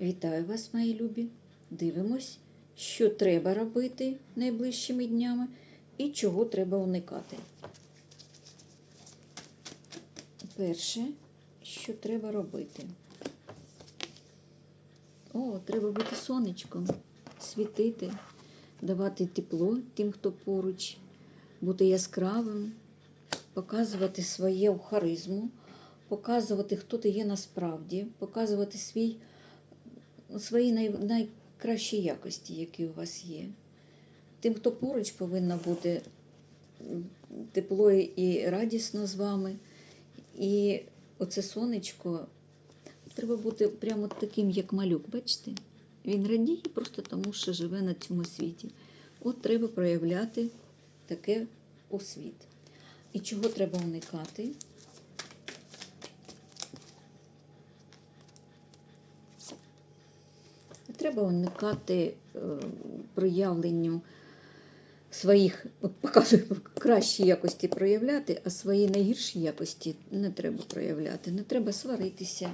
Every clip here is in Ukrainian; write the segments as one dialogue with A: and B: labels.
A: Вітаю вас, мої любі. Дивимось, що треба робити найближчими днями і чого треба уникати. Перше, що треба робити. О, треба бути сонечком, світити, давати тепло тим, хто поруч, бути яскравим, показувати свою харизму, показувати, хто ти є насправді, показувати свій, свої най, найкращі якості, які у вас є. Тим, хто поруч повинно бути тепло і радісно з вами. І оце сонечко треба бути прямо таким, як малюк, бачите? Він радіє просто тому, що живе на цьому світі. От треба проявляти таке у світ. І чого треба уникати? Треба уникати е, проявленню своїх, от показую, кращі якості проявляти, а свої найгірші якості не треба проявляти. Не треба сваритися,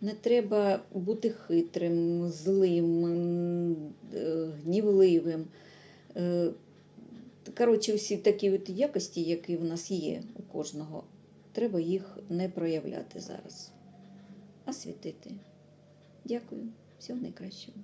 A: не треба бути хитрим, злим, е, гнівливим. Е, Коротше, всі такі от якості, які в нас є у кожного, треба їх не проявляти зараз, а світити. Дякую, всього найкращого.